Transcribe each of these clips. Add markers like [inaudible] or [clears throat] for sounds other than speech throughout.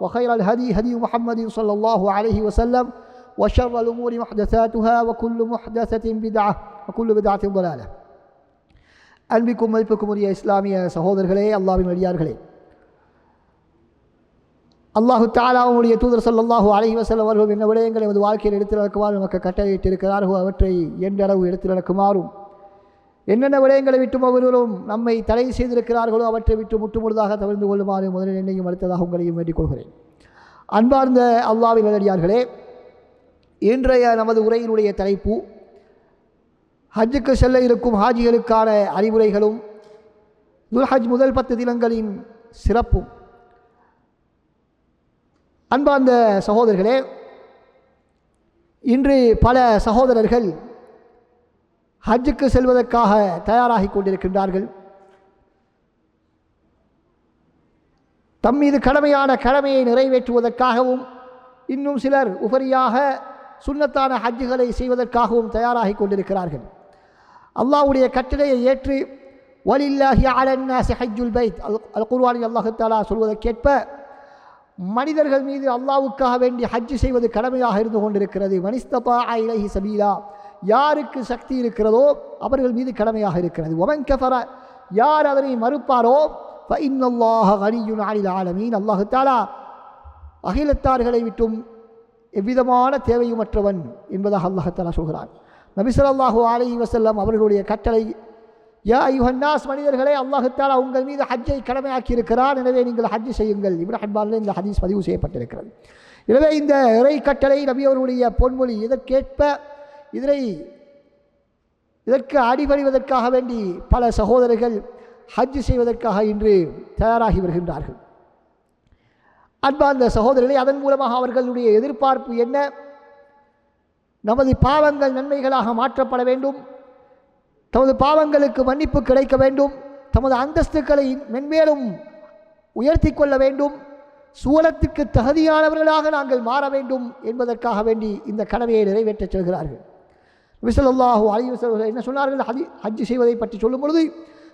وخير الهدي هدي محمد صلى الله عليه وسلم وشر الأمور محدثاتها وكل محدثة بدعة وكل بدعة ضلالة அன்பிக்கும் மதிப்புக்கும் உரிய இஸ்லாமிய சகோதரர்களே அல்லாவின் அடியார்களே அல்லாஹு தாலாவுடைய தூதர் சல்லாஹூ அலஹி வசல்லம் அவர்கள் என்ன விடயங்களை நமது வாழ்க்கையில் எடுத்து நடக்குமாறு நமக்கு கட்டளையிட்டு இருக்கிறார்கள் அவற்றை எந்தளவு எடுத்து நடக்குமாறும் என்னென்ன விடயங்களை விட்டும் அவர்களும் நம்மை தடை செய்திருக்கிறார்களோ அவற்றை விட்டு முற்றுமுழுதாக தவிர்த்து கொள்ளுமாறு முதலில் என்னையும் அடுத்ததாக உங்களையும் வேண்டிக் கொள்கிறேன் அன்பார்ந்த அல்லாவின் நல்லடியார்களே இன்றைய நமது உரையினுடைய தலைப்பு ஹஜ்ஜுக்கு செல்ல இருக்கும் ஹாஜிகளுக்கான அறிவுரைகளும் துல்ஹஜ் முதல் பத்து தினங்களின் சிறப்பும். அன்பார்ந்த சகோதரர்களே இன்று பல சகோதரர்கள் ஹஜ்ஜுக்கு செல்வதற்காக தயாராகி கொண்டிருக்கின்றார்கள். தம் மீது கடமையான கடமையை நிறைவேற்றுவதற்காகவும் இன்னும் சிலர் உபரியாக சுண்ணத்தான ஹஜ்ஜுகளை செய்வதற்காகவும் தயாராகி கொண்டிருக்கிறார்கள். அல்லாவுடைய கட்டளையை ஏற்று வலில்லாஹி அலன்னாசி ஹஜ்ஜுல் பைத். அல் அல் குர்வானி அல்லாஹாலா சொல்வதற்கேற்ப மனிதர்கள் மீது அல்லாவுக்காக வேண்டி ஹஜ்ஜு செய்வது கடமையாக இருந்து கொண்டிருக்கிறது. மனிஸ்தபா இலஹி சபீலா. யாருக்கு சக்தி இருக்கிறதோ அவர்கள் மீது கடமையாக இருக்கிறது. ஒமன் கஃபர யார் அதனை மறுப்பாரோ? இன்னல்லாஹ கனியுன் அனில் ஆலமீன். அல்லாஹுத்தாலா அகிலத்தார்களை விட்டும் எவ்விதமான தேவையுமற்றவன் என்பதாக அல்லாஹத்தாலா சொல்கிறான். நபிசல்லாஹூ அலி வசல்லம் அவர்களுடைய கட்டளை யா யுஹன்னாஸ் மனிதர்களே அல்லாஹுத்தாலா உங்கள் மீது ஹஜ்ஜை கடமையாக்கி இருக்கிறார் எனவே நீங்கள் ஹஜ்ஜு செய்யுங்கள். இப்ராஹிம்பாலில் இந்த ஹதீஸ் பதிவு செய்யப்பட்டிருக்கிறது. எனவே இந்த இறை கட்டளை நபி அவருடைய பொன்மொழி இதற்கேற்ப இதனை இதற்கு அடிபணிவதற்காக வேண்டி பல சகோதரர்கள் ஹஜ் செய்வதற்காக இன்று தயாராகி வருகின்றார்கள். அன்பார்ந்த சகோதரர்களே அதன் மூலமாக அவர்களுடைய எதிர்பார்ப்பு என்ன? நமது பாவங்கள் நன்மைகளாக மாற்றப்பட வேண்டும். தமது பாவங்களுக்கு மன்னிப்பு கிடைக்க வேண்டும். தமது அந்தஸ்துக்களை மென்மேலும் உயர்த்தி கொள்ள வேண்டும். சூழத்துக்கு தகுதியானவர்களாக நாங்கள் மாற வேண்டும் என்பதற்காக வேண்டி இந்த கடமையை நிறைவேற்றச் செல்கிறார்கள். விசலல்லாஹு விசல் என்ன சொன்னார்கள்? ஹஜி ஹஜ்ஜு செய்வதை பற்றி சொல்லும் பொழுது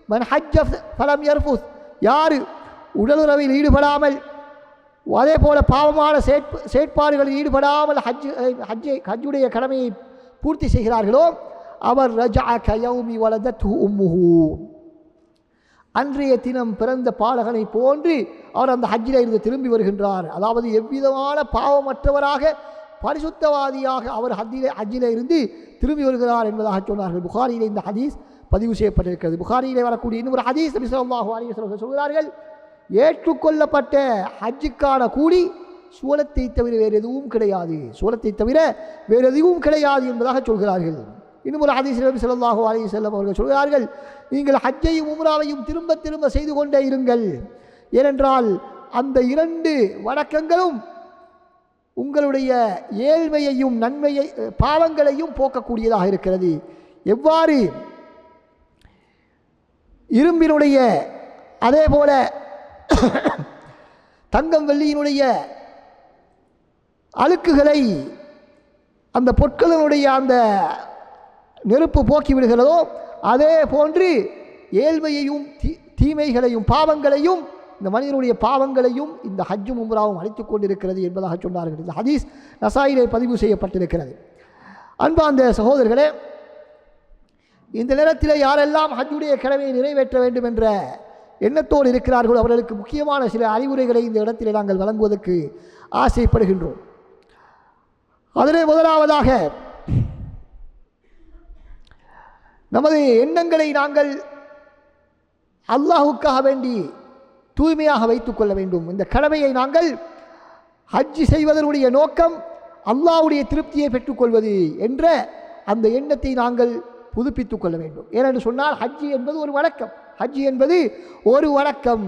மன் ஹஜ் ஃபலம் எர்ஃபூஸ் யார் உடலுறவில் ஈடுபடாமல் அதே போல பாவமான செயற்ப செயற்பாடுகளில் ஈடுபடாமல் ஹஜ் ஹஜ்ஜை ஹஜ்ஜுடைய கடமையை பூர்த்தி செய்கிறார்களோ அவர் ரஜா கயௌமி வலதத் உம்முஹு. அன்றைய தினம் பிறந்த பாலகனை போன்று அவர் அந்த ஹஜ்ஜில் இருந்து திரும்பி வருகின்றார். அதாவது எவ்விதமான பாவமற்றவராக பரிசுத்தவாதியாக அவர் ஹஜ்ஜிலே ஹஜ்ஜிலே இருந்து திரும்பி வருகிறார் என்பதாக சொன்னார்கள். புகாரியிலே இந்த ஹதீஸ் பதிவு செய்யப்பட்டிருக்கிறது. புகாரியிலே வரக்கூடிய இன்னொரு ஹதீஸ் நபி ஸல்லல்லாஹு சொல்கிறார்கள் ஏற்றுக்கொள்ளப்பட்ட ஹஜ்ஜுக்கான கூலி சூலத்தை தவிர வேறு எதுவும் கிடையாது. சூலத்தை தவிர வேறு எதுவும் கிடையாது என்பதாக சொல்கிறார்கள். இன்னும் ஒரு ஹதீஸ் நபி ஸல்லல்லாஹு அலைஹி அவர்கள் சொல்கிறார்கள் நீங்கள் ஹஜ்ஜையும் உம்ராவையும் திரும்ப திரும்ப செய்து கொண்டே இருங்கள். ஏனென்றால் அந்த இரண்டு வணக்கங்களும் உங்களுடைய ஏழ்மையையும் நன்மையை பாவங்களையும் போக்கக்கூடியதாக இருக்கிறது. எவ்வாறு? இரும்பினுடைய அதே போல தங்கம் வெள்ளியினுடைய அழுக்குகளை அந்த பொற்களினுடைய அந்த நெருப்பு போக்கிவிடுகிறதோ அதே போன்று ஏழ்மையையும் தீ தீமைகளையும் பாவங்களையும் இந்த மனிதனுடைய பாவங்களையும் இந்த ஹஜ்ஜும் உம்ராவும் அழைத்து கொண்டிருக்கிறது என்பதாக சொன்னார்கள். இந்த ஹதீஸ் நசாயிலே பதிவு செய்யப்பட்டிருக்கிறது. அன்பாந்த சகோதரர்களே இந்த நேரத்தில் யாரெல்லாம் ஹஜ்ஜுடைய கடமையை நிறைவேற்ற வேண்டும் என்ற எண்ணத்தோடு இருக்கிறார்களோ அவர்களுக்கு முக்கியமான சில அறிவுரைகளை இந்த இடத்தில் நாங்கள் வழங்குவதற்கு ஆசைப்படுகின்றோம். அதிலே முதலாவதாக நமது எண்ணங்களை நாங்கள் அல்லாஹுக்காக வேண்டி தூய்மையாக வைத்துக் கொள்ள வேண்டும். இந்த கடமையை நாங்கள் ஹஜ்ஜி செய்வதனுடைய நோக்கம் அல்லாஹ்வுடைய திருப்தியை பெற்றுக்கொள்வது என்ற அந்த எண்ணத்தை நாங்கள் புதுப்பித்துக் கொள்ள வேண்டும். ஏனென்று சொன்னால் ஹஜ்ஜி என்பது ஒரு வழக்கம். ஹஜ்ஜி என்பது ஒரு வழக்கம்.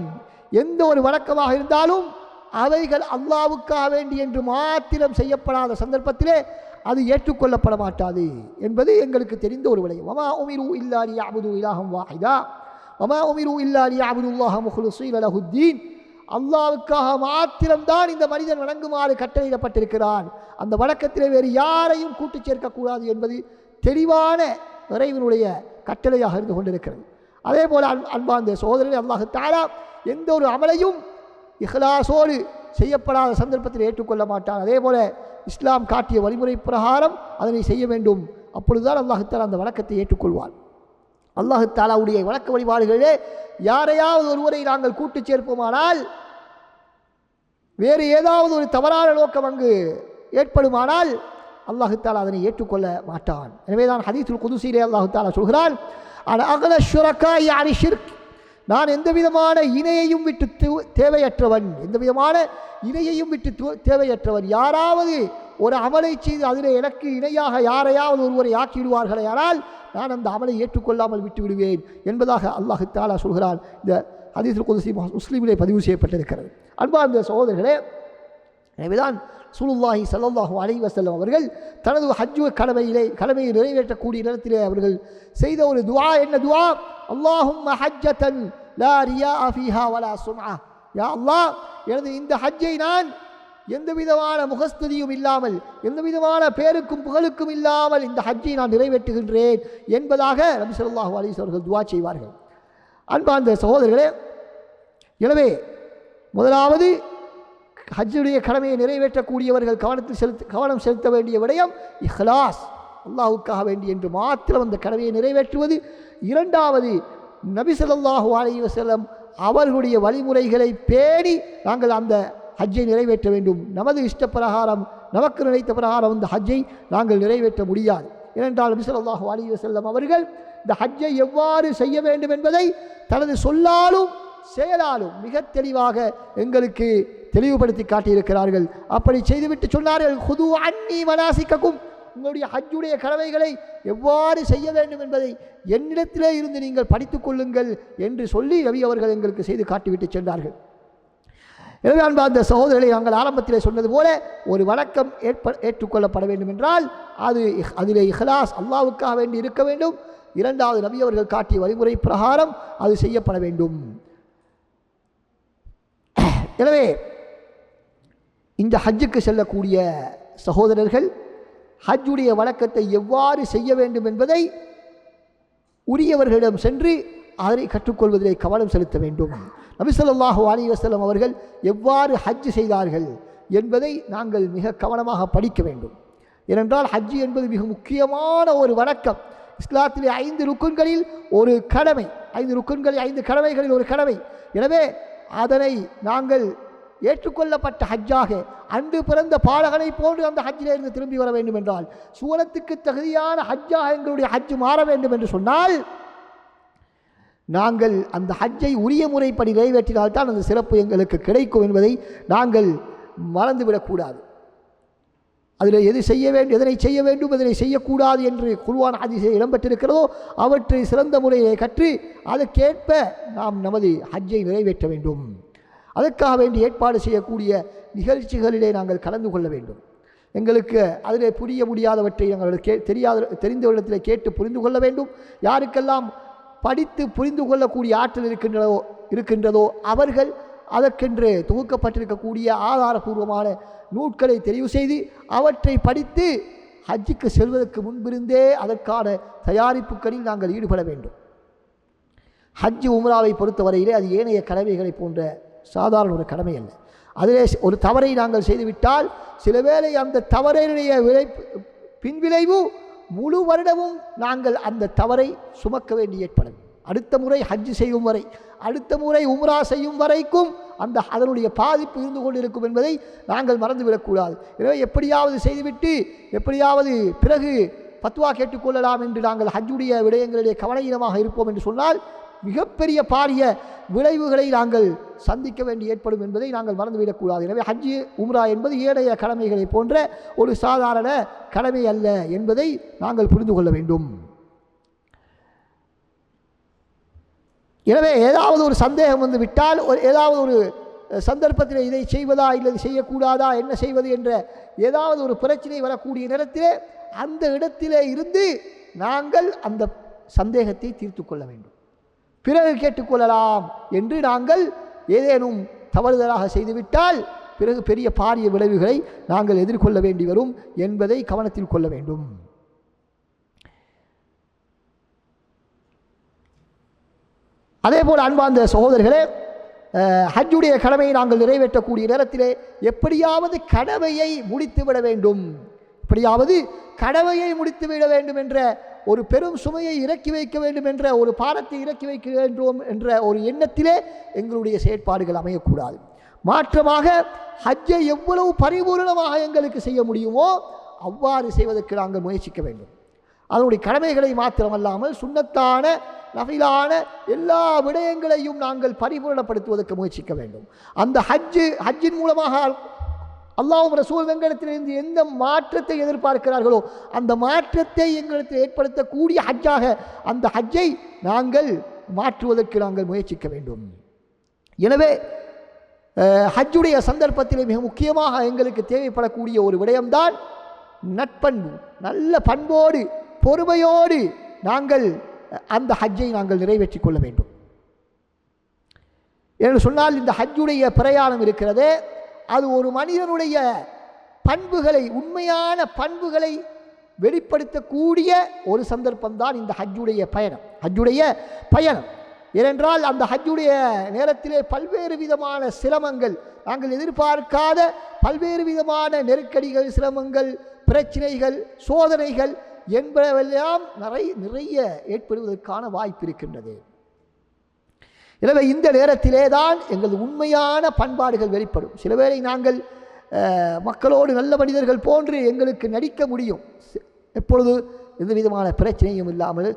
எந்த ஒரு வழக்கமாக இருந்தாலும் அவைகள் அல்லாவுக்காக வேண்டி என்று மாத்திரம் செய்யப்படாத சந்தர்ப்பத்திலே அது ஏற்றுக்கொள்ளப்பட மாட்டாது என்பது எங்களுக்கு தெரிந்த ஒரு விடயம். வமா உமிரு இல்லாலி அபுது இலாஹம் வாஹிதா. வமா உமிரு இல்லாலி அபுதுல்லாஹ முஹ்லிஸீன லஹுத்தீன் அல்லாவுக்காக மாத்திரம்தான் இந்த மனிதன் வணங்குமாறு கட்டளையிடப்பட்டிருக்கிறான். அந்த வழக்கத்திலே வேறு யாரையும் கூட்டு சேர்க்கக்கூடாது என்பது தெளிவான இறைவனுடைய கட்டளையாக இருந்து கொண்டிருக்கிறது. அதே போல் அன் அன்பார்ந்த சோதரர்கள் அல்லாஹு எந்த ஒரு அமலையும் இஹ்லாசோடு செய்யப்படாத சந்தர்ப்பத்தில் ஏற்றுக்கொள்ள மாட்டான். அதே போல இஸ்லாம் காட்டிய வழிமுறை பிரகாரம் அதனை செய்ய வேண்டும். அப்பொழுதுதான் அல்லாஹு அந்த வழக்கத்தை ஏற்றுக்கொள்வான். அல்லாஹு தாலாவுடைய வழக்க வழிபாடுகளிலே யாரையாவது ஒருவரை நாங்கள் கூட்டு சேர்ப்போமானால் வேறு ஏதாவது ஒரு தவறான நோக்கம் அங்கு ஏற்படுமானால் அல்லாஹுத்தாலா அதனை ஏற்றுக்கொள்ள மாட்டான். எனவே தான் ஹதீசுல் குதுசீலே அல்லாஹுத்தாலா சொல்கிறான் அகல ஷுரக்காய் அணி நான் எந்த விதமான இணையையும் விட்டு தேவையற்றவன் எந்த விதமான இணையையும் விட்டு தேவையற்றவன். யாராவது ஒரு அமலை செய்து அதில் எனக்கு இணையாக யாரையாவது ஒருவரை ஆக்கிவிடுவார்களே ஆனால் நான் அந்த அமலை ஏற்றுக்கொள்ளாமல் விட்டு விடுவேன் என்பதாக அல்லாஹு தாலா சொல்கிறான். இந்த ஹதீசுல் குதுசி முஸ்லீமிலே பதிவு செய்யப்பட்டிருக்கிறது. அன்பார்ந்த சகோதரர்களே எனவேதான் சுலுல்லாஹி சல்லாஹு அலி வசல்லம் அவர்கள் தனது ஹஜ்ஜு கடமையிலே கடமையை நிறைவேற்றக்கூடிய நேரத்திலே அவர்கள் செய்த ஒரு துவா. என்ன துவா? அல்லாஹும் ஹஜ்ஜத்தன் லா ரியா அஃபிஹா வலா சுனா யா அல்லாஹ் எனது இந்த ஹஜ்ஜை நான் எந்த விதமான முகஸ்துதியும் இல்லாமல் எந்த விதமான பேருக்கும் புகழுக்கும் இல்லாமல் இந்த ஹஜ்ஜை நான் நிறைவேற்றுகின்றேன் என்பதாக நபி ஸல்லல்லாஹு துவா அவர்கள் துஆ செய்வார்கள். அன்பார்ந்த சகோதரர்களே எனவே முதலாவது ஹஜ்ஜுடைய கடமையை நிறைவேற்றக்கூடியவர்கள் கவனத்தில் செலுத்த கவனம் செலுத்த வேண்டிய விடயம் இஹ்லாஸ். அல்லாஹுக்காக வேண்டி என்று மாத்திரம் அந்த கடமையை நிறைவேற்றுவது. இரண்டாவது நபி ஸல்லல்லாஹு அலைஹி அவர்களுடைய வழிமுறைகளை பேணி நாங்கள் அந்த ஹஜ்ஜை நிறைவேற்ற வேண்டும். நமது இஷ்ட பிரகாரம் நமக்கு நினைத்த பிரகாரம் இந்த ஹஜ்ஜை நாங்கள் நிறைவேற்ற முடியாது. ஏனென்றால் நபி அலி செல்லம் அவர்கள் இந்த ஹஜ்ஜை எவ்வாறு செய்ய வேண்டும் என்பதை தனது சொல்லாலும் செயலாலும் மிக தெளிவாக எங்களுக்கு தெளிவுபடுத்தி காட்டியிருக்கிறார்கள். அப்படி செய்துவிட்டு சொன்னார்கள் ஹுது அன்னி மனாசிக்கக்கும் உங்களுடைய ஹஜ்ஜுடைய கடமைகளை எவ்வாறு செய்ய வேண்டும் என்பதை என்னிடத்திலே இருந்து நீங்கள் படித்துக் கொள்ளுங்கள் என்று சொல்லி ரவி அவர்கள் எங்களுக்கு செய்து காட்டிவிட்டு சென்றார்கள். எனவே அந்த சகோதரர்களை நாங்கள் ஆரம்பத்தில் சொன்னது போல ஒரு வணக்கம் ஏற்ப ஏற்றுக்கொள்ளப்பட வேண்டும் என்றால் அது அதிலே இஹ்லாஸ் அல்லாவுக்காக வேண்டி இருக்க வேண்டும். இரண்டாவது நபி அவர்கள் காட்டிய வழிமுறை பிரகாரம் அது செய்யப்பட வேண்டும். [clears throat] எனவே இந்த ஹஜ்ஜுக்கு செல்லக்கூடிய சகோதரர்கள் ஹஜ்ஜுடைய வழக்கத்தை எவ்வாறு செய்ய வேண்டும் என்பதை உரியவர்களிடம் சென்று அதனை கற்றுக்கொள்வதிலே கவனம் செலுத்த வேண்டும். நபிசல்லாஹு அலி வசலம் அவர்கள் எவ்வாறு ஹஜ் செய்தார்கள் என்பதை நாங்கள் மிக கவனமாக படிக்க வேண்டும். ஏனென்றால் ஹஜ் என்பது மிக முக்கியமான ஒரு வணக்கம். இஸ்லாத்திலே ஐந்து ருக்குன்களில் ஒரு கடமை. ஐந்து ருக்குன்களில் ஐந்து கடமைகளில் ஒரு கடமை. எனவே அதனை நாங்கள் ஏற்றுக்கொள்ளப்பட்ட ஹஜ்ஜாக அன்று பிறந்த பாலகனை போன்று அந்த ஹஜ்ஜிலே இருந்து திரும்பி வர வேண்டும் என்றால் சுவனத்துக்கு தகுதியான ஹஜ்ஜாக எங்களுடைய ஹஜ் மாற வேண்டும் என்று சொன்னால் நாங்கள் அந்த ஹஜ்ஜை உரிய முறைப்படி நிறைவேற்றினால்தான் அந்த சிறப்பு எங்களுக்கு கிடைக்கும் என்பதை நாங்கள் மறந்துவிடக்கூடாது. அதில் எது செய்ய வேண்டும் எதனை செய்ய வேண்டும் எதனை செய்யக்கூடாது என்று குழுவான ஹதீஸை இடம்பெற்றிருக்கிறதோ அவற்றை சிறந்த முறையிலே கற்று அதற்கேற்ப நாம் நமது ஹஜ்ஜை நிறைவேற்ற வேண்டும். அதற்காக வேண்டி ஏற்பாடு செய்யக்கூடிய நிகழ்ச்சிகளிலே நாங்கள் கலந்து கொள்ள வேண்டும். எங்களுக்கு அதிலே புரிய முடியாதவற்றை நாங்கள் கே தெரியாத தெரிந்தவரிடத்தில் கேட்டு புரிந்து கொள்ள வேண்டும். யாருக்கெல்லாம் படித்து புரிந்து கொள்ளக்கூடிய ஆற்றல் இருக்கின்றதோ இருக்கின்றதோ அவர்கள் அதற்கென்று தொகுக்கப்பட்டிருக்கக்கூடிய ஆதாரபூர்வமான நூட்களை தெரிவு செய்து அவற்றை படித்து ஹஜ்ஜுக்கு செல்வதற்கு முன்பிருந்தே அதற்கான தயாரிப்புகளில் நாங்கள் ஈடுபட வேண்டும். ஹஜ் உம்ராவை பொறுத்தவரையிலே அது ஏனைய கடமைகளை போன்ற சாதாரண ஒரு கடமை அல்ல. அதிலே ஒரு தவறை நாங்கள் செய்துவிட்டால் சில வேளை அந்த தவறினுடைய விளை பின்விளைவு முழு வருடமும் நாங்கள் அந்த தவறை சுமக்க வேண்டி ஏற்படும் அடுத்த முறை ஹஜ் செய்யும் வரை அடுத்த முறை உம்ரா செய்யும் வரைக்கும் அந்த அதனுடைய பாதிப்பு இருந்து கொண்டிருக்கும் என்பதை நாங்கள் மறந்துவிடக்கூடாது எனவே எப்படியாவது செய்துவிட்டு எப்படியாவது பிறகு பத்துவா கேட்டுக்கொள்ளலாம் என்று நாங்கள் ஹஜ்ஜுடைய விடயங்களிலே கவனஈனமாக இருப்போம் என்று சொன்னால் மிகப்பெரிய பாரிய விளைவுகளை நாங்கள் சந்திக்க வேண்டி ஏற்படும் என்பதை நாங்கள் மறந்துவிடக்கூடாது. எனவே ஹஜ்ஜி உம்ரா என்பது ஏடைய கடமைகளை போன்ற ஒரு சாதாரண கடமை அல்ல என்பதை நாங்கள் புரிந்து கொள்ள வேண்டும். எனவே ஏதாவது ஒரு சந்தேகம் வந்து விட்டால் ஒரு ஏதாவது ஒரு சந்தர்ப்பத்தில் இதை செய்வதா இல்லை செய்யக்கூடாதா என்ன செய்வது என்ற ஏதாவது ஒரு பிரச்சனை வரக்கூடிய நேரத்தில் அந்த இடத்திலே இருந்து நாங்கள் அந்த சந்தேகத்தை தீர்த்து கொள்ள வேண்டும். பிறகு கேட்டுக்கொள்ளலாம் என்று நாங்கள் ஏதேனும் தவறுதலாக செய்துவிட்டால் பிறகு பெரிய பாரிய விளைவுகளை நாங்கள் எதிர்கொள்ள வேண்டி வரும் என்பதை கவனத்தில் கொள்ள வேண்டும். அதே போல் அன்பார்ந்த சகோதரர்களே ஹஜ்ஜுடைய கடமையை நாங்கள் நிறைவேற்றக்கூடிய நேரத்திலே எப்படியாவது கடமையை முடித்துவிட வேண்டும். இப்படியாவது கடவையை முடித்துவிட வேண்டும் என்ற ஒரு பெரும் சுமையை இறக்கி வைக்க வேண்டும் என்ற ஒரு பாரத்தை இறக்கி வைக்க வேண்டும் என்ற ஒரு எண்ணத்திலே எங்களுடைய செயற்பாடுகள் அமையக்கூடாது. மாற்றமாக ஹஜ்ஜை எவ்வளவு பரிபூர்ணமாக எங்களுக்கு செய்ய முடியுமோ அவ்வாறு செய்வதற்கு நாங்கள் முயற்சிக்க வேண்டும். அதனுடைய கடமைகளை மாத்திரமல்லாமல் சுண்ணத்தான நஃபிலான எல்லா விடயங்களையும் நாங்கள் பரிபூரணப்படுத்துவதற்கு முயற்சிக்க வேண்டும். அந்த ஹஜ்ஜு ஹஜ்ஜின் மூலமாக அல்லாஹும் ரசூல் எங்களிடத்திலிருந்து எந்த மாற்றத்தை எதிர்பார்க்கிறார்களோ அந்த மாற்றத்தை எங்களுக்கு ஏற்படுத்தக்கூடிய ஹஜ்ஜாக அந்த ஹஜ்ஜை நாங்கள் மாற்றுவதற்கு நாங்கள் முயற்சிக்க வேண்டும். எனவே ஹஜ்ஜுடைய சந்தர்ப்பத்தில் மிக முக்கியமாக எங்களுக்கு தேவைப்படக்கூடிய ஒரு விடயம்தான் நட்பண்பு. நல்ல பண்போடு பொறுமையோடு நாங்கள் அந்த ஹஜ்ஜை நாங்கள் நிறைவேற்றி கொள்ள வேண்டும். என்று சொன்னால் இந்த ஹஜ்ஜுடைய பிரயாணம் இருக்கிறதே அது ஒரு மனிதனுடைய பண்புகளை உண்மையான பண்புகளை வெளிப்படுத்தக்கூடிய ஒரு சந்தர்ப்பம்தான் இந்த ஹஜ்ஜுடைய பயணம். ஹஜ்ஜுடைய பயணம். ஏனென்றால் அந்த ஹஜ்ஜுடைய நேரத்திலே பல்வேறு விதமான சிரமங்கள் நாங்கள் எதிர்பார்க்காத பல்வேறு விதமான நெருக்கடிகள் சிரமங்கள் பிரச்சனைகள் சோதனைகள் என்பவெல்லாம் நிறைய நிறைய ஏற்படுவதற்கான வாய்ப்பு இருக்கின்றது. எனவே இந்த நேரத்திலே தான் எங்களது உண்மையான பண்பாடுகள் வெளிப்படும். சில வேளை நாங்கள் மக்களோடு நல்ல மனிதர்கள் போன்று எங்களுக்கு நடிக்க முடியும். எப்பொழுது எந்த விதமான பிரச்சனையும் இல்லாமல்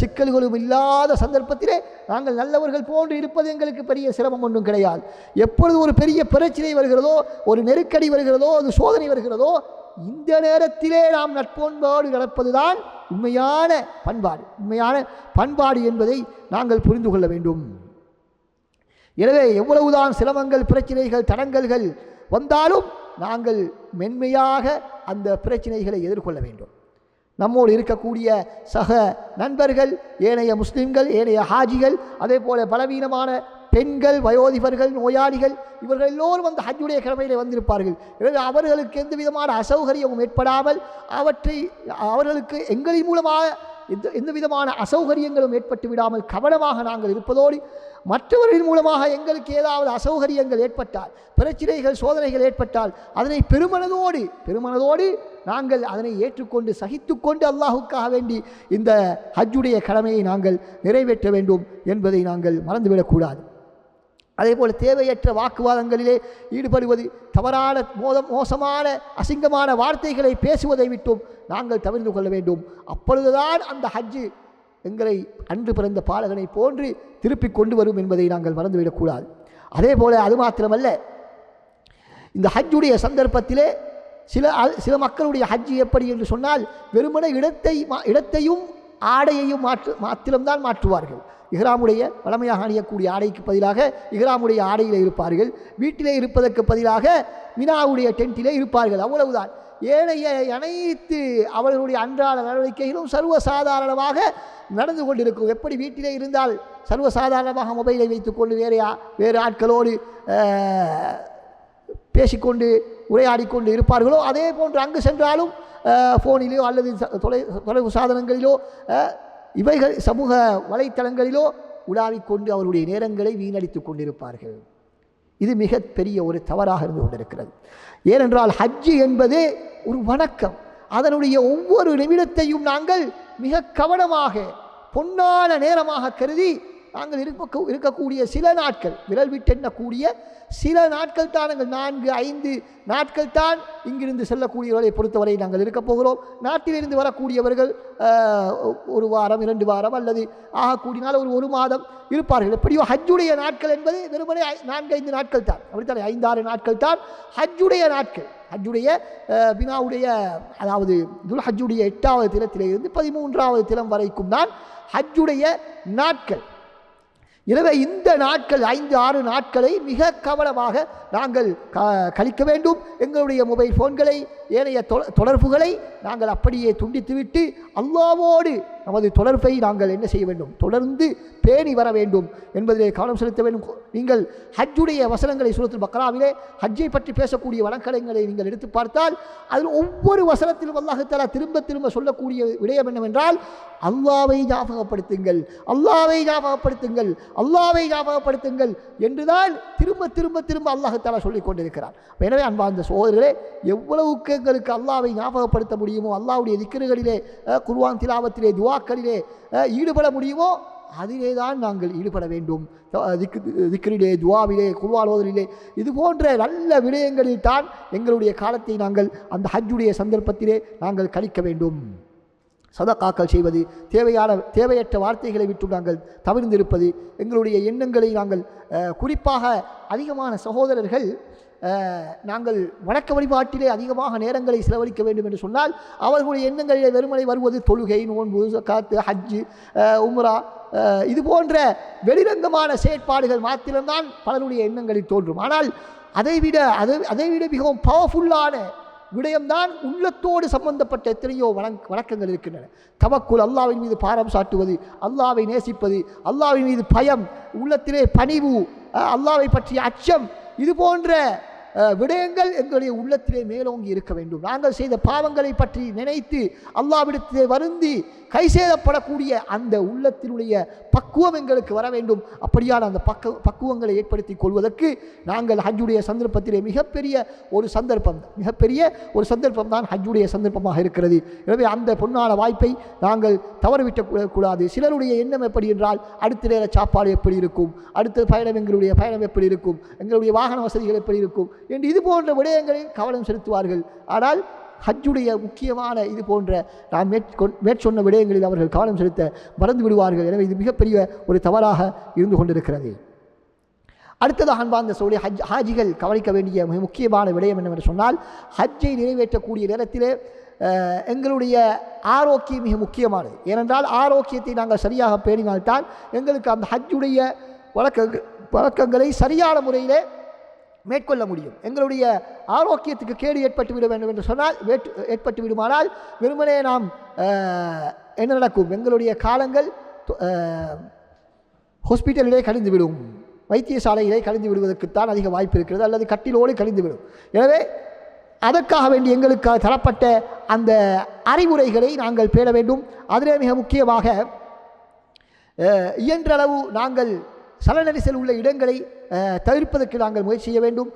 சிக்கல்களும் இல்லாத சந்தர்ப்பத்திலே நாங்கள் நல்லவர்கள் போன்று இருப்பது எங்களுக்கு பெரிய சிரமம் ஒன்றும் கிடையாது. எப்பொழுது ஒரு பெரிய பிரச்சனை வருகிறதோ ஒரு நெருக்கடி வருகிறதோ ஒரு சோதனை வருகிறதோ இந்த நேரத்திலே நாம் நட்போன்போடு நடப்பதுதான் உண்மையான பண்பாடு. உண்மையான பண்பாடு என்பதை நாங்கள் புரிந்து கொள்ள வேண்டும். எனவே எவ்வளவுதான் சிரமங்கள் பிரச்சனைகள் தடங்கல்கள் வந்தாலும் நாங்கள் மென்மையாக அந்த பிரச்சனைகளை எதிர்கொள்ள வேண்டும். நம்மோடு இருக்கக்கூடிய சக நண்பர்கள் ஏனைய முஸ்லீம்கள் ஏனைய ஹாஜிகள் அதே போல பலவீனமான பெண்கள் வயோதிபர்கள் நோயாளிகள் இவர்கள் எல்லோரும் அந்த ஹஜ்ஜுடைய கிழமையிலே வந்திருப்பார்கள். எனவே அவர்களுக்கு எந்த விதமான அசௌகரியமும் ஏற்படாமல் அவற்றை அவர்களுக்கு எங்களின் மூலமாக எந்த எந்த விதமான அசௌகரியங்களும் ஏற்பட்டு விடாமல் கவனமாக நாங்கள் இருப்பதோடு மற்றவர்களின் மூலமாக எங்களுக்கு ஏதாவது அசௌகரியங்கள் ஏற்பட்டால் பிரச்சனைகள் சோதனைகள் ஏற்பட்டால் அதனை பெருமனதோடு பெருமனதோடு நாங்கள் அதனை ஏற்றுக்கொண்டு சகித்துக்கொண்டு அல்லாஹுக்காக வேண்டி இந்த ஹஜ்ஜுடைய கடமையை நாங்கள் நிறைவேற்ற வேண்டும் என்பதை நாங்கள் மறந்துவிடக்கூடாது. அதே போல் தேவையற்ற வாக்குவாதங்களிலே ஈடுபடுவது தவறான மோதம் மோசமான அசிங்கமான வார்த்தைகளை பேசுவதை விட்டும் நாங்கள் தவிர்த்து கொள்ள வேண்டும். அப்பொழுதுதான் அந்த ஹஜ்ஜு எங்களை அன்று பிறந்த பாலகனை போன்று திருப்பிக் கொண்டு வரும் என்பதை நாங்கள் மறந்துவிடக்கூடாது அதே போல அது மாத்திரமல்ல இந்த ஹஜ்ஜுடைய சந்தர்ப்பத்திலே சில சில மக்களுடைய ஹஜ் எப்படி என்று சொன்னால் வெறுமனே இடத்தை மா- இடத்தையும் ஆடையையும் மாற்று மாத்திரம்தான் மாற்றுவார்கள். இஹ்ராமுடைய வளமையாக அணியக்கூடிய ஆடைக்கு பதிலாக இஹ்ராமுடைய ஆடையில் இருப்பார்கள். வீட்டிலே இருப்பதற்கு பதிலாக மினாவுடைய டென்ட்டிலே இருப்பார்கள். அவ்வளவுதான். ஏனைய அனைத்து அவர்களுடைய அன்றாட நடவடிக்கைகளும் சர்வசாதாரணமாக நடந்து கொண்டிருக்கும். எப்படி வீட்டிலே இருந்தால் சர்வசாதாரணமாக மொபைலை வைத்துக்கொண்டு வேறு வேறு ஆட்களோடு பேசிக்கொண்டு உரையாடிக்கொண்டு இருப்பார்களோ அதே போன்று அங்கு சென்றாலும் ஃபோனிலோ அல்லது ச- தொலை தொலைவு சாதனங்களிலோ இவைகள் சமூக வலைத்தளங்களிலோ உலாவிக்கொண்டு அவருடைய நேரங்களை வீணடித்துக் கொண்டிருப்பார்கள். இது மிகப்பெரிய ஒரு தவறாக இருந்து கொண்டிருக்கிறது. ஏனென்றால் ஹஜ்ஜு என்பது ஒரு வணக்கம். அதனுடைய ஒவ்வொரு நிமிடத்தையும் நாங்கள் மிக கவனமாக பொன்னான நேரமாக கருதி நாங்கள் இருக்க இருக்கக்கூடிய சில நாட்கள் விரல் விட்டெண்ணக்கூடிய சில நாட்கள் தான் நாங்கள் நான்கு ஐந்து நாட்கள் தான் இங்கிருந்து செல்லக்கூடியவர்களை பொறுத்தவரை நாங்கள் இருக்கப் போகிறோம். நாட்டிலிருந்து வரக்கூடியவர்கள் ஒரு வாரம் இரண்டு வாரம் அல்லது ஆக கூடினால் ஒரு ஒரு மாதம் இருப்பார்கள். எப்படியோ ஹஜ்ஜுடைய நாட்கள் என்பது வெறுமனே நான்கு ஐந்து நாட்கள் தான். அப்படித்தானே? ஐந்தாறு நாட்கள் தான் ஹஜ்ஜுடைய நாட்கள். ஹஜ்ஜுடைய பினாவுடைய அதாவது துல் ஹஜ்ஜுடைய எட்டாவது தினத்திலிருந்து பதிமூன்றாவது தினம் வரைக்கும் தான் ஹஜ்ஜுடைய நாட்கள். எனவே இந்த நாட்கள் ஐந்து ஆறு நாட்களை மிக கவனமாக நாங்கள் க- கழிக்க வேண்டும். எங்களுடைய மொபைல் ஃபோன்களை ஏனைய தொடர்புகளை நாங்கள் அப்படியே துண்டித்துவிட்டு அல்லாவோடு நமது தொடர்பை நாங்கள் என்ன செய்ய வேண்டும்? தொடர்ந்து பேணி வர வேண்டும் என்பதிலே கவனம் செலுத்த வேண்டும். நீங்கள் ஹஜ்ஜுடைய வசனங்களை சுரத்தில் பக்ராவிலே ஹஜ்ஜை பற்றி பேசக்கூடிய வழக்கங்களை நீங்கள் எடுத்து பார்த்தால் அதில் ஒவ்வொரு வசனத்திலும் அல்லாஹத்தாலா திரும்ப திரும்ப சொல்லக்கூடிய விடயம் என்னவென்றால் அல்லாவை ஞாபகப்படுத்துங்கள். அல்லாவை ஞாபகப்படுத்துங்கள். அல்லாவை ஞாபகப்படுத்துங்கள் என்றுதான் திரும்ப திரும்ப திரும்ப அல்லாஹத்தாலா சொல்லிக் கொண்டிருக்கிறார் எனவே அன்பார்ந்த சோதரர்களே எவ்வளவுக்கு எங்களுக்கு அல்லாவை ஞாபகப்படுத்த முடியுமோ அல்லாவுடைய திக்கர்களிலே குருவான் குர்ஆன் திலாவத்திலே துவாக்களிலே ஈடுபட முடியுமோ அதிலே தான் நாங்கள் ஈடுபட வேண்டும். திக்கு திக்கரிலே துவாவிலே குர்வாலோதலிலே இது போன்ற நல்ல விடயங்களில் தான் எங்களுடைய காலத்தை நாங்கள் அந்த ஹஜ்ஜுடைய சந்தர்ப்பத்திலே நாங்கள் கழிக்க வேண்டும். சதக்காக்கள் செய்வது தேவையான தேவையற்ற வார்த்தைகளை விட்டு நாங்கள் தவிர்ந்திருப்பது எங்களுடைய எண்ணங்களை நாங்கள் குறிப்பாக அதிகமான சகோதரர்கள் நாங்கள் வணக்க வழிபாட்டிலே அதிகமாக நேரங்களை செலவழிக்க வேண்டும் என்று சொன்னால் அவர்களுடைய எண்ணங்களிலே வெறுமனை வருவது தொழுகை நோன்பு காத்து ஹஜ்ஜு உம்ரா இது போன்ற வெளிரங்கமான செயற்பாடுகள் மாத்திரம்தான் பலருடைய எண்ணங்களில் தோன்றும். ஆனால் அதைவிட அதை அதைவிட மிகவும் பவர்ஃபுல்லான விடயம்தான் உள்ளத்தோடு சம்பந்தப்பட்ட எத்தனையோ வணக் வணக்கங்கள் இருக்கின்றன. தவக்குள் அல்லாவின் மீது பாரம் சாட்டுவது அல்லாவை நேசிப்பது அல்லாவின் மீது பயம் உள்ளத்திலே பணிவு அல்லாவை பற்றிய அச்சம் இது போன்ற விடயங்கள் எங்களுடைய உள்ளத்திலே மேலோங்கி இருக்க வேண்டும். நாங்கள் செய்த பாவங்களை பற்றி நினைத்து அல்லாவிடத்திலே வருந்தி கை சேதப்படக்கூடிய அந்த உள்ளத்தினுடைய பக்குவம் எங்களுக்கு வர வேண்டும். அப்படியான அந்த பக்க பக்குவங்களை ஏற்படுத்தி கொள்வதற்கு நாங்கள் ஹஜ்ஜுடைய சந்தர்ப்பத்திலே மிகப்பெரிய ஒரு சந்தர்ப்பம் மிகப்பெரிய ஒரு சந்தர்ப்பம் தான் ஹஜ்ஜுடைய சந்தர்ப்பமாக இருக்கிறது. எனவே அந்த பொன்னான வாய்ப்பை நாங்கள் தவறவிட்ட கூடாது. சிலருடைய எண்ணம் எப்படி என்றால் அடுத்த நேர சாப்பாடு எப்படி இருக்கும்? அடுத்த பயணம் எங்களுடைய பயணம் எப்படி இருக்கும்? எங்களுடைய வாகன வசதிகள் எப்படி இருக்கும்? என்று இது போன்ற விடயங்களில் கவனம் செலுத்துவார்கள். ஆனால் ஹஜ்ஜுடைய முக்கியமான இது போன்ற நாம் மேற்கொண் மேற்சொன்ன விடயங்களில் அவர்கள் கவனம் செலுத்த மறந்து விடுவார்கள். எனவே இது மிகப்பெரிய ஒரு தவறாக இருந்து கொண்டிருக்கிறது. அடுத்ததாக அன்பார்ந்த சோழி ஹஜ் ஹாஜிகள் கவனிக்க வேண்டிய மிக முக்கியமான விடயம் என்னவென்று சொன்னால் ஹஜ்ஜை நிறைவேற்றக்கூடிய நேரத்திலே எங்களுடைய ஆரோக்கியம் மிக முக்கியமானது. ஏனென்றால் ஆரோக்கியத்தை நாங்கள் சரியாக பேணினால்தான் எங்களுக்கு அந்த ஹஜ்ஜுடைய வழக்க வழக்கங்களை சரியான முறையிலே மேற்கொள்ள முடியும். எங்களுடைய ஆரோக்கியத்துக்கு கேடு ஏற்பட்டு விட வேண்டும் என்று சொன்னால் வேற்று ஏற்பட்டு விடுமானால் வெறுமனே நாம் என்ன நடக்கும்? எங்களுடைய காலங்கள் ஹாஸ்பிட்டலிலே கழிந்து விடும் வைத்தியசாலையிலே கழிந்து விடுவதற்குத்தான் அதிக வாய்ப்பு இருக்கிறது அல்லது கட்டிலோடு கழிந்துவிடும் எனவே அதற்காக வேண்டி எங்களுக்கு தரப்பட்ட அந்த அறிவுரைகளை நாங்கள் பேட வேண்டும். அதிலே மிக முக்கியமாக இயன்றளவு நாங்கள் சல நெரிசல் உள்ள இடங்களை தவிர்ப்பதற்கு நாங்கள் முயற்சி செய்ய வேண்டும்.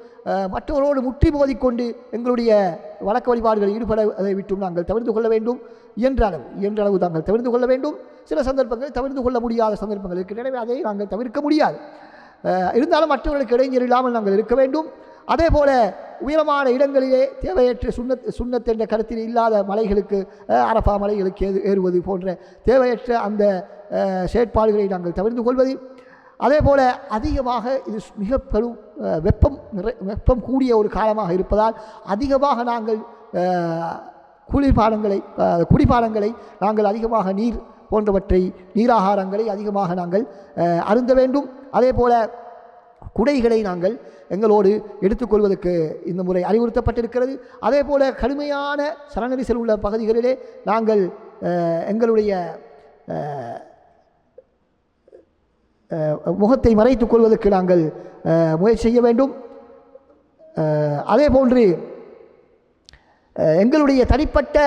மற்றவரோடு முற்றி மோதிக்கொண்டு எங்களுடைய வழக்க வழிபாடுகளில் ஈடுபடுவதை விட்டும் நாங்கள் தவிர்த்து கொள்ள வேண்டும் இயன்ற அளவு இயன்ற அளவு நாங்கள் தவிர்த்து கொள்ள வேண்டும். சில சந்தர்ப்பங்கள் தவிர்த்து கொள்ள முடியாத சந்தர்ப்பங்கள் இருக்கின்றன அதை நாங்கள் தவிர்க்க முடியாது. இருந்தாலும் மற்றவர்களுக்கு இடைஞ்சல் இல்லாமல் நாங்கள் இருக்க வேண்டும். அதே போல உயரமான இடங்களிலே தேவையற்ற சுண்ணத் சுண்ணத் என்ற கருத்தில் இல்லாத மலைகளுக்கு அரபா மலைகளுக்கு ஏது ஏறுவது போன்ற தேவையற்ற அந்த செயற்பாடுகளை நாங்கள் தவிர்த்து கொள்வது அதே போல் அதிகமாக இது மிக பெரும் வெப்பம் நிறை வெப்பம் கூடிய ஒரு காலமாக இருப்பதால் அதிகமாக நாங்கள் குளிர்பானங்களை குடிபானங்களை நாங்கள் அதிகமாக நீர் போன்றவற்றை நீராகாரங்களை அதிகமாக நாங்கள் அருந்த வேண்டும். அதே போல் குடைகளை நாங்கள் எங்களோடு எடுத்துக்கொள்வதற்கு இந்த முறை அறிவுறுத்தப்பட்டிருக்கிறது. அதே போல் கடுமையான சரணரிசல் உள்ள பகுதிகளிலே நாங்கள் எங்களுடைய முகத்தை மறைத்துக் கொள்வதற்கு நாங்கள் முயற்சி செய்ய வேண்டும். அதே போன்று எங்களுடைய தனிப்பட்ட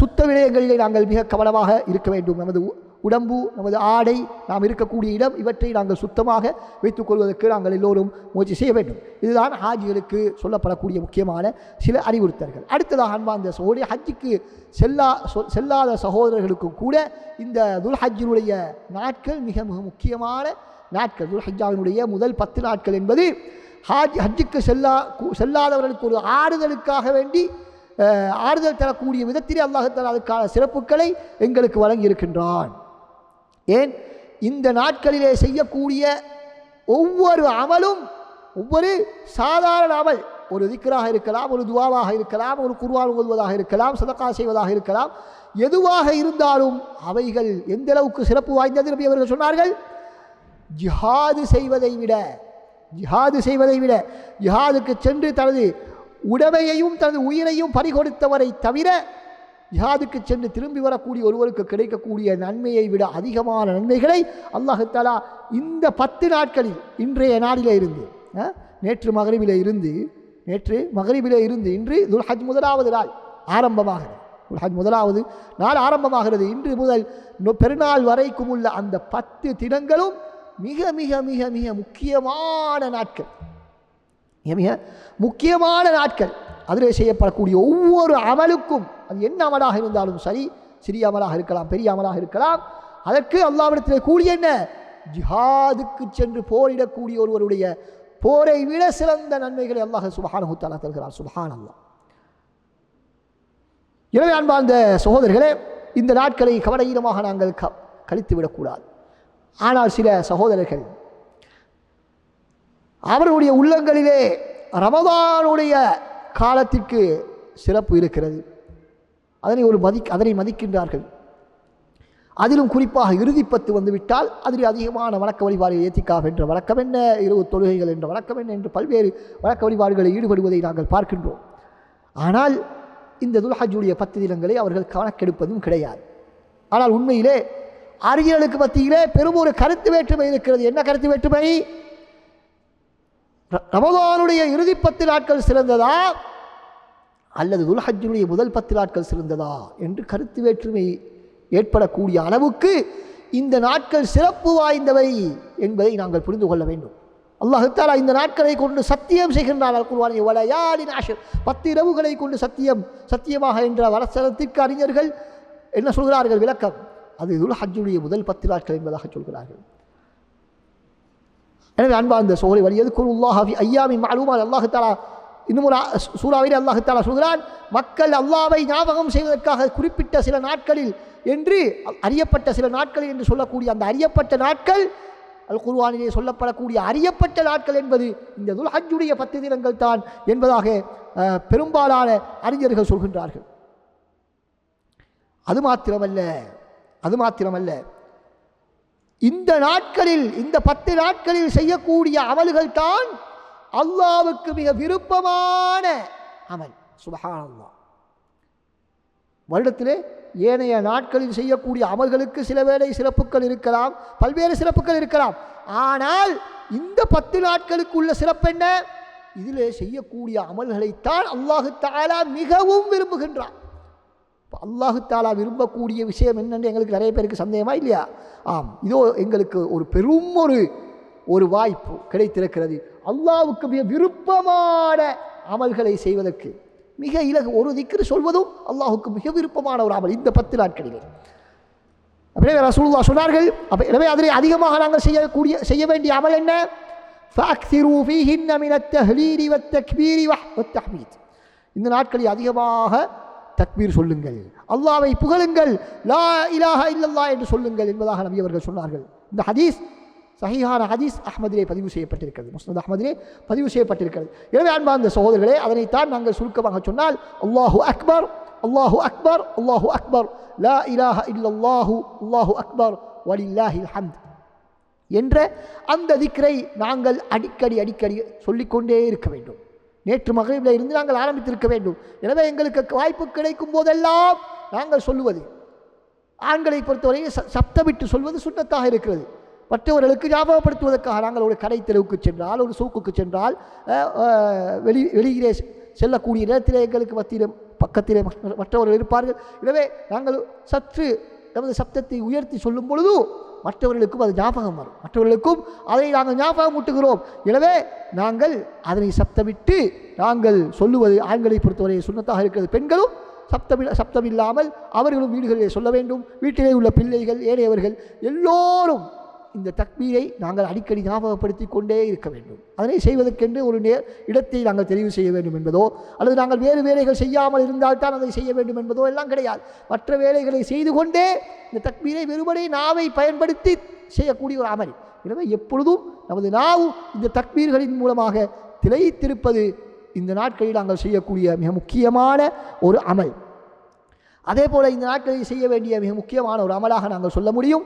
சுத்த விடயங்களிலே நாங்கள் மிக கவனமாக இருக்க வேண்டும். நமது உடம்பு நமது ஆடை நாம் இருக்கக்கூடிய இடம் இவற்றை நாங்கள் சுத்தமாக வைத்துக் கொள்வதற்கு நாங்கள் எல்லோரும் முயற்சி செய்ய வேண்டும். இதுதான் ஹாஜிகளுக்கு சொல்லப்படக்கூடிய முக்கியமான சில அறிவுறுத்தல்கள். அடுத்ததாக அன்பார்ந்த சகோதரி ஹஜ்ஜுக்கு செல்லா செல்லாத சகோதரர்களுக்கும் கூட இந்த துல்ஹஜ்ஜினுடைய நாட்கள் மிக மிக முக்கியமான நாட்கள். துல்ஹஜ்ஜாவினுடைய முதல் பத்து நாட்கள் என்பது ஹாஜ் ஹஜ்ஜுக்கு செல்லா செல்லாதவர்களுக்கு ஒரு ஆறுதலுக்காக வேண்டி ஆறுதல் தரக்கூடிய விதத்திலே அல்லாஹத்தால் அதுக்கான சிறப்புகளை எங்களுக்கு வழங்கியிருக்கின்றான். ஏன்? இந்த நாட்களிலே செய்யக்கூடிய ஒவ்வொரு அமலும் ஒவ்வொரு சாதாரண அமல் ஒரு திக்கராக இருக்கலாம் ஒரு துவாவாக இருக்கலாம் ஒரு குருவான் ஓதுவதாக இருக்கலாம் சதக்கா செய்வதாக இருக்கலாம் எதுவாக இருந்தாலும் அவைகள் எந்த அளவுக்கு சிறப்பு வாய்ந்தது நபி அவர்கள் சொன்னார்கள்? ஜிஹாது செய்வதை விட ஜிஹாது செய்வதை விட ஜிஹாதுக்கு சென்று தனது உடமையையும் தனது உயிரையும் பறிகொடுத்தவரை தவிர ஜிஹாதுக்கு சென்று திரும்பி வரக்கூடிய ஒருவருக்கு கிடைக்கக்கூடிய நன்மையை விட அதிகமான நன்மைகளை அல்லாஹாலா இந்த பத்து நாட்களில் இன்றைய நாளில் இருந்து ஆ, நேற்று மகரிபிலே இருந்து நேற்று மகரிபிலே இருந்து இன்று துல்ஹஜ் முதலாவது நாள் ஆரம்பமாகிறது. துல்ஹஜ் முதலாவது நாள் ஆரம்பமாகிறது. இன்று முதல் பெருநாள் வரைக்கும் உள்ள அந்த பத்து தினங்களும் மிக மிக மிக மிக முக்கியமான நாட்கள். மிக மிக முக்கியமான நாட்கள். அதில் செய்யப்படக்கூடிய ஒவ்வொரு அமலுக்கும் அது என்ன அமலாக இருந்தாலும் சரி சிறிய அமலாக இருக்கலாம் பெரிய அமலாக இருக்கலாம் அதற்கு அல்லாவிடத்தில் கூடிய என்ன? ஜிஹாதுக்கு சென்று போரிடக்கூடிய ஒருவருடைய போரை விட சிறந்த நன்மைகளை அல்லாஹ் சுபஹானஹு தருகிறார். சுபஹான் அல்லா எனவே அன்பார்ந்த சகோதரர்களே இந்த நாட்களை கவலையீனமாக நாங்கள் க கழித்து விடக்கூடாது. ஆனால் சில சகோதரர்கள் அவர்களுடைய உள்ளங்களிலே ரமதானுடைய காலத்திற்கு சிறப்பு இருக்கிறது. அதனை ஒரு மதி அதனை மதிக்கின்றார்கள். அதிலும் குறிப்பாக இறுதிப்பத்து வந்துவிட்டால் அதில் அதிகமான வழக்க வழிபாடுகள் ஏத்திக்காக என்ற வழக்கம் என்ன? இரவு தொழுகைகள் என்ற வழக்கம் என்ன? என்று பல்வேறு வழக்க வழிபாடுகளில் ஈடுபடுவதை நாங்கள் பார்க்கின்றோம். ஆனால் இந்த துல்ஹஜுடைய பத்து தினங்களை அவர்கள் கணக்கெடுப்பதும் கிடையாது. ஆனால் உண்மையிலே அறிஞர்களுக்கு மத்தியிலே பெரும் ஒரு கருத்து வேற்றுமை இருக்கிறது. என்ன கருத்து வேற்றுமை? ரமதானுடைய இறுதி பத்து நாட்கள் சிறந்ததா? அல்லது துல்ஹஜினுடைய முதல் பத்து நாட்கள் சிறந்ததா? என்று கருத்து வேற்றுமை ஏற்படக்கூடிய அளவுக்கு இந்த நாட்கள் சிறப்பு வாய்ந்தவை என்பதை நாங்கள் புரிந்து கொள்ள வேண்டும். அல்லாஹ் இந்த நாட்களை கொண்டு சத்தியம் செய்கின்றான் அல் குர்ஆனில் வலயாலின் ஆஷர் பத்து இரவுகளை கொண்டு சத்தியம் சத்தியமாக என்ற வரசரத்திற்கு அறிஞர்கள் என்ன சொல்கிறார்கள்? விளக்கம். அது துல்ஹஜுடைய முதல் பத்து நாட்கள் என்பதாக சொல்கிறார்கள். எனவே அன்பார்ந்த சோலை வழி எதுக்குள்ளாஹி ஐயாமி மாலூமால் அல்லாஹு தாலா இன்னும் ஒரு சூறாவிலே அல்லாஹு தாலா சொல்கிறான் மக்கள் அல்லாவை ஞாபகம் செய்வதற்காக குறிப்பிட்ட சில நாட்களில் என்று அறியப்பட்ட சில நாட்களில் என்று சொல்லக்கூடிய அந்த அறியப்பட்ட நாட்கள் அல் குர்ஆனிலே சொல்லப்படக்கூடிய அறியப்பட்ட நாட்கள் என்பது இந்த துல்ஹஜ்ஜுடைய பத்து தினங்கள் தான் என்பதாக பெரும்பாலான அறிஞர்கள் சொல்கின்றார்கள். அது மாத்திரமல்ல அது மாத்திரமல்ல. இந்த நாட்களில் இந்த பத்து நாட்களில் செய்யக்கூடிய அமல்கள் தான் அல்லாவுக்கு மிக விருப்பமான அமல். சுபஹானல்லாஹ். வருடத்திலே ஏனைய நாட்களில் செய்யக்கூடிய அமல்களுக்கு சில வேளை சிறப்புகள் இருக்கலாம் பல்வேறு சிறப்புகள் இருக்கலாம். ஆனால் இந்த பத்து நாட்களுக்கு உள்ள சிறப்பு என்ன? இதிலே செய்யக்கூடிய அமல்களைத்தான் அல்லாஹு தாலா மிகவும் விரும்புகின்றான். இப்போ அல்லாஹுத்தாலா விரும்பக்கூடிய விஷயம் என்னென்று எங்களுக்கு நிறைய பேருக்கு சந்தேகமா இல்லையா? ஆம். இதோ எங்களுக்கு ஒரு பெரும் ஒரு ஒரு வாய்ப்பு கிடைத்திருக்கிறது. அல்லாவுக்கு விருப்பமான அமல்களை செய்வதற்கு. மிக இலகு ஒரு திக்ரு சொல்வதும் அல்லாஹுக்கு மிக விருப்பமான ஒரு அமல். இந்த பத்து நாட்களிலே. அப்படியே ரசூல்லா சொன்னார்கள் அப்போ எனவே அதிலே அதிகமாக நாங்கள் செய்யக்கூடிய செய்ய வேண்டிய அமல் என்ன? இந்த நாட்களில் அதிகமாக தக்பீர் சொல்லுங்கள். அல்லாவை புகழுங்கள். லா இலாஹ இல்லல்லா என்று சொல்லுங்கள் என்பதாக நபி அவர்கள் சொன்னார்கள். இந்த ஹதீஸ் சஹிஹான ஹதீஸ் அஹமதிலே பதிவு செய்யப்பட்டிருக்கிறது. முஸ்னத் அஹமதிலே பதிவு செய்யப்பட்டிருக்கிறது. எனவே அன்பார்ந்த சகோதரர்களே அதனைத்தான் நாங்கள் சுருக்கமாக சொன்னால் அல்லாஹு அக்பர் அல்லாஹு அக்பர் அல்லாஹு அக்பர் லா இலாஹ இல்லல்லாஹு அல்லாஹு அக்பர் வலில்லாஹில் ஹம்த் என்ற அந்த திக்ரை நாங்கள் அடிக்கடி அடிக்கடி சொல்லிக்கொண்டே இருக்க வேண்டும். நேற்று மகளிரில் இருந்து நாங்கள் ஆரம்பித்திருக்க வேண்டும். எனவே எங்களுக்கு வாய்ப்பு கிடைக்கும் போதெல்லாம் நாங்கள் சொல்லுவது. ஆண்களை பொறுத்தவரையில் ச- சப்தமிட்டு சொல்வது சுண்ணத்தாக இருக்கிறது. மற்றவர்களுக்கு ஞாபகப்படுத்துவதற்காக நாங்கள் ஒரு கடை தெருவுக்கு சென்றால் ஒரு சூக்குக்கு சென்றால் வெளி வெளியிலே செல்லக்கூடிய நேரத்திலே எங்களுக்கு மத்தியிலும் பக்கத்திலே மற்ற- மற்றவர்கள் இருப்பார்கள். எனவே நாங்கள் சற்று நமது சப்தத்தை உயர்த்தி சொல்லும் பொழுது மற்றவர்களுக்கும் அது ஞாபகம் வரும். மற்றவர்களுக்கும் அதை நாங்கள் ஞாபகம் ஊட்டுகிறோம் எனவே நாங்கள் அதனை சப்தமிட்டு நாங்கள் சொல்லுவது ஆண்களை பொறுத்தவரை சுண்ணத்தாக இருக்கிறது. பெண்களும் சப்தமி சப்தமில்லாமல் அவர்களும் வீடுகளிலே சொல்ல வேண்டும். வீட்டிலே உள்ள பிள்ளைகள் ஏனையவர்கள் எல்லோரும் இந்த தக்பீரை நாங்கள் அடிக்கடி ஞாபகப்படுத்தி கொண்டே இருக்க வேண்டும். அதனை செய்வதற்கென்று ஒரு நே இடத்தை நாங்கள் தெரிவு செய்ய வேண்டும் என்பதோ அல்லது நாங்கள் வேறு வேலைகள் செய்யாமல் இருந்தால்தான் அதை செய்ய வேண்டும் என்பதோ எல்லாம் கிடையாது. மற்ற வேலைகளை செய்து கொண்டே இந்த தக்பீரை வெறுமனே நாவை பயன்படுத்தி செய்யக்கூடிய ஒரு அமல் எனவே எப்பொழுதும் நமது நாவு இந்த தக்பீர்களின் மூலமாக திளைத்திருப்பது இந்த நாட்களில் நாங்கள் செய்யக்கூடிய மிக முக்கியமான ஒரு அமல். அதே போல் இந்த நாட்களில் செய்ய வேண்டிய மிக முக்கியமான ஒரு அமலாக நாங்கள் சொல்ல முடியும்.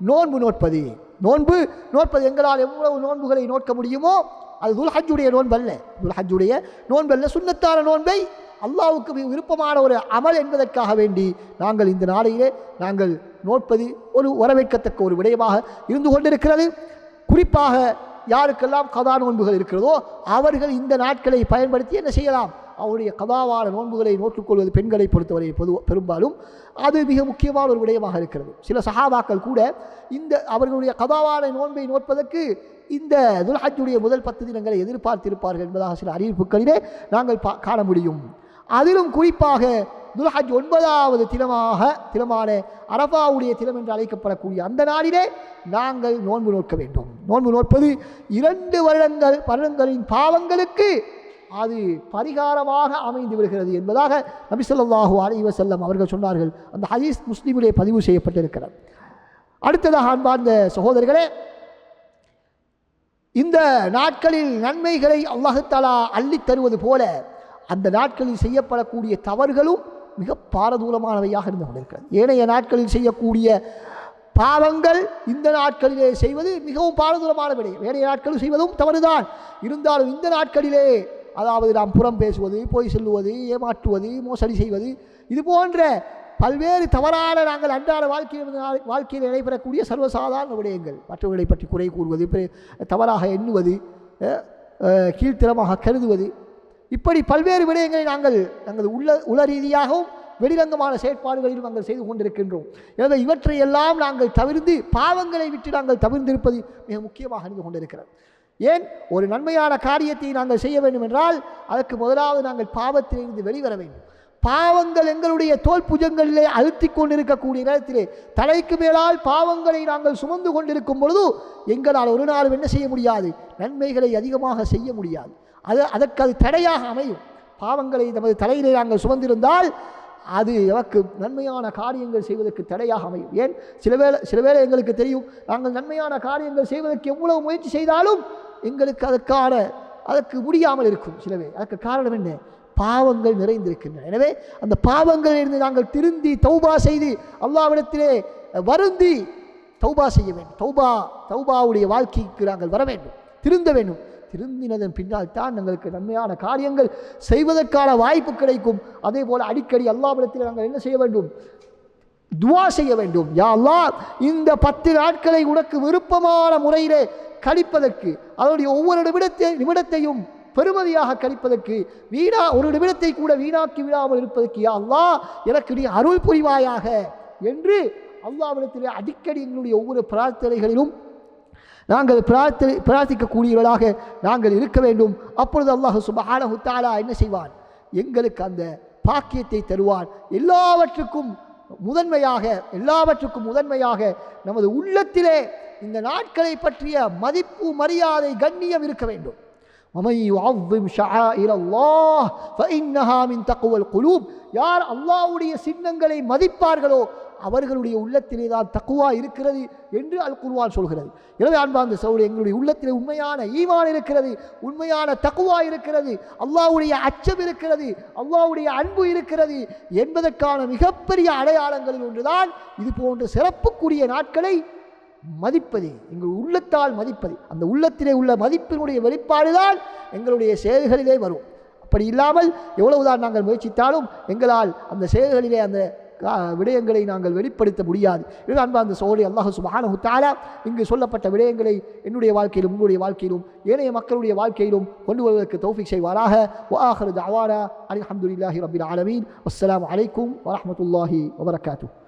நோன்பு நோட்பது நோன்பு நோட்பது எங்களால் எவ்வளவு நோன்புகளை நோட்க முடியுமோ அது துல்ஹஜ்ஜுடைய நோன்பல்ல. துல்ஹஜ்ஜுடைய நோன்பல்ல சுண்ணத்தான நோன்பை அல்லாவுக்கு விருப்பமான ஒரு அமல் என்பதற்காக வேண்டி நாங்கள் இந்த நாளையிலே நாங்கள் நோட்பது ஒரு வரவேற்கத்தக்க ஒரு விடயமாக இருந்து கொண்டிருக்கிறது. குறிப்பாக யாருக்கெல்லாம் கதா நோன்புகள் இருக்கிறதோ அவர்கள் இந்த நாட்களை பயன்படுத்தி என்ன செய்யலாம்? அவருடைய கதாவான நோன்புகளை நோற்றுக்கொள்வது பெண்களை பொறுத்தவரை பொது பெரும்பாலும் அது மிக முக்கியமான ஒரு விடயமாக இருக்கிறது. சில சஹாபாக்கள் கூட இந்த அவர்களுடைய கதாவான நோன்பை நோட்பதற்கு இந்த துல்ஹஜுடைய முதல் பத்து தினங்களை எதிர்பார்த்திருப்பார்கள் என்பதாக சில அறிவிப்புகளிலே நாங்கள் பா காண முடியும். அதிலும் குறிப்பாக துல்ஹஜ் ஒன்பதாவது தினமாக தினமான அரபாவுடைய தினம் என்று அழைக்கப்படக்கூடிய அந்த நாளிலே நாங்கள் நோன்பு நோக்க வேண்டும். நோன்பு நோற்பது இரண்டு வருடங்கள் வருடங்களின் பாவங்களுக்கு அது பரிகாரமாக அமைந்து விடுகிறது என்பதாக நபி ஸல்லல்லாஹு செல்லம் அவர்கள் சொன்னார்கள். அந்த ஹதீஸ் முஸ்லீமிலே பதிவு செய்யப்பட்டிருக்கிறது. அடுத்ததாக அன்பார்ந்த சகோதரர்களே இந்த நாட்களில் நன்மைகளை அல்லாஹத்தாலா அள்ளித் தருவது போல அந்த நாட்களில் செய்யப்படக்கூடிய தவறுகளும் மிக பாரதூரமானவையாக இருந்து கொண்டிருக்கிறது. ஏனைய நாட்களில் செய்யக்கூடிய பாவங்கள் இந்த நாட்களிலே செய்வது மிகவும் பாரதூரமான விடயம் ஏனைய நாட்களில் செய்வதும் தவறுதான். இருந்தாலும் இந்த நாட்களிலே அதாவது நாம் புறம் பேசுவது போய் சொல்லுவது ஏமாற்றுவது மோசடி செய்வது இது போன்ற பல்வேறு தவறான நாங்கள் அன்றாட வாழ்க்கையில் வாழ்க்கையில் நடைபெறக்கூடிய சர்வசாதாரண விடயங்கள். மற்றவர்களை பற்றி குறை கூறுவது தவறாக எண்ணுவது கீழ்த்திறமாக கீழ்த்தரமாக கருதுவது. இப்படி பல்வேறு விடயங்களை நாங்கள் நாங்கள் உள்ள உள ரீதியாகவும் வெளிரங்கமான செயற்பாடுகளிலும் நாங்கள் செய்து கொண்டிருக்கின்றோம். எனவே இவற்றையெல்லாம் நாங்கள் தவிர்த்து பாவங்களை விட்டு நாங்கள் தவிர்த்திருப்பது மிக முக்கியமாக அறிந்து கொண்டிருக்கிறது. ஏன்? ஒரு நன்மையான காரியத்தை நாங்கள் செய்ய வேண்டும் என்றால் அதற்கு முதலாவது நாங்கள் பாவத்திலிருந்து வெளிவர வேண்டும். பாவங்கள் எங்களுடைய தோல் புஜங்களிலே அழுத்தி கொண்டிருக்கக்கூடிய நேரத்திலே தலைக்கு மேலால் பாவங்களை நாங்கள் சுமந்து கொண்டிருக்கும் பொழுது எங்களால் ஒரு நாளும் என்ன செய்ய முடியாது? நன்மைகளை அதிகமாக செய்ய முடியாது. அது அதற்கு அது தடையாக அமையும். பாவங்களை நமது தலையிலே நாங்கள் சுமந்திருந்தால் அது எமக்கு நன்மையான காரியங்கள் செய்வதற்கு தடையாக அமையும். ஏன்? சில வேளை சில வேளை எங்களுக்கு தெரியும் நாங்கள் நன்மையான காரியங்கள் செய்வதற்கு எவ்வளவு முயற்சி செய்தாலும் எங்களுக்கு அதற்கான அதற்கு முடியாமல் இருக்கும். சிலவே அதற்கு காரணம் என்ன? பாவங்கள் நிறைந்திருக்கின்றன. எனவே அந்த பாவங்களிலிருந்து நாங்கள் திருந்தி தௌபா செய்து அல்லாவிடத்திலே வருந்தி தௌபா செய்ய வேண்டும். தௌபா தௌபாவுடைய வாழ்க்கைக்கு நாங்கள் வர வேண்டும். திருந்த வேண்டும். திருந்தினதன் பின்னால் தான் எங்களுக்கு நன்மையான காரியங்கள் செய்வதற்கான வாய்ப்பு கிடைக்கும். அதே போல் அடிக்கடி அல்லாவிடத்தில் நாங்கள் என்ன செய்ய வேண்டும்? துவா செய்ய வேண்டும். யா இந்த பத்து நாட்களை உனக்கு விருப்பமான முறையிலே கழிப்பதற்கு அதனுடைய ஒவ்வொரு நிமிடத்தை நிமிடத்தையும் பெருமதியாக கழிப்பதற்கு வீணா ஒரு நிமிடத்தை கூட வீணாக்கி விடாமல் இருப்பதற்கு யா அல்லாஹ் எனக்கு நீ அருள் புரிவாயாக என்று அல்லாவிடத்திலே அடிக்கடி எங்களுடைய ஒவ்வொரு பிரார்த்தனைகளிலும் நாங்கள் பிரார்த்தனை பிரார்த்திக்கக்கூடியவர்களாக நாங்கள் இருக்க வேண்டும். அப்பொழுது அல்லாஹ் சுபஹானஹு தஆலா என்ன செய்வான்? எங்களுக்கு அந்த பாக்கியத்தை தருவான். எல்லாவற்றுக்கும் முதன்மையாக எல்லாவற்றுக்கும் முதன்மையாக நமது உள்ளத்திலே இந்த நாட்களை பற்றிய மதிப்பு மரியாதை கண்ணியம் இருக்க வேண்டும் ومن يعظم شعائر الله فإنها من تقوى القلوب யார் அல்லாஹ்வுடைய சின்னங்களை மதிப்பார்களோ அவர்களுடைய உள்ளத்திலே தான் தக்குவா இருக்கிறது என்று அல் குருவான் சொல்கிறது. எனவே அன்பார்ந்த சௌரி எங்களுடைய உள்ளத்திலே உண்மையான ஈவான் இருக்கிறது உண்மையான தக்குவா இருக்கிறது அல்லாவுடைய அச்சம் இருக்கிறது அல்லாவுடைய அன்பு இருக்கிறது என்பதற்கான மிகப்பெரிய அடையாளங்களில் ஒன்றுதான் இது போன்ற சிறப்புக்குரிய நாட்களை மதிப்பது. எங்கள் உள்ளத்தால் மதிப்பது. அந்த உள்ளத்திலே உள்ள மதிப்பினுடைய வெளிப்பாடுதான் எங்களுடைய செயல்களிலே வரும். அப்படி இல்லாமல் எவ்வளவுதான் நாங்கள் முயற்சித்தாலும் எங்களால் அந்த செயல்களிலே அந்த விடயங்களை நாங்கள் வெளிப்படுத்த முடியாது. இது அந்த சோழி அல்லாஹ் சுபானு தாலா இங்கு சொல்லப்பட்ட விடயங்களை என்னுடைய வாழ்க்கையிலும் உங்களுடைய வாழ்க்கையிலும் ஏனைய மக்களுடைய வாழ்க்கையிலும் கொண்டு வருவதற்கு தௌஃபிக் செய்வாராக. வாஹரு தாவாரா அலி அஹமதுல்லாஹி ரபில் ஆலமீன். அஸ்லாம் அலைக்கும் வரமத்துல்லாஹி வபரகாத்து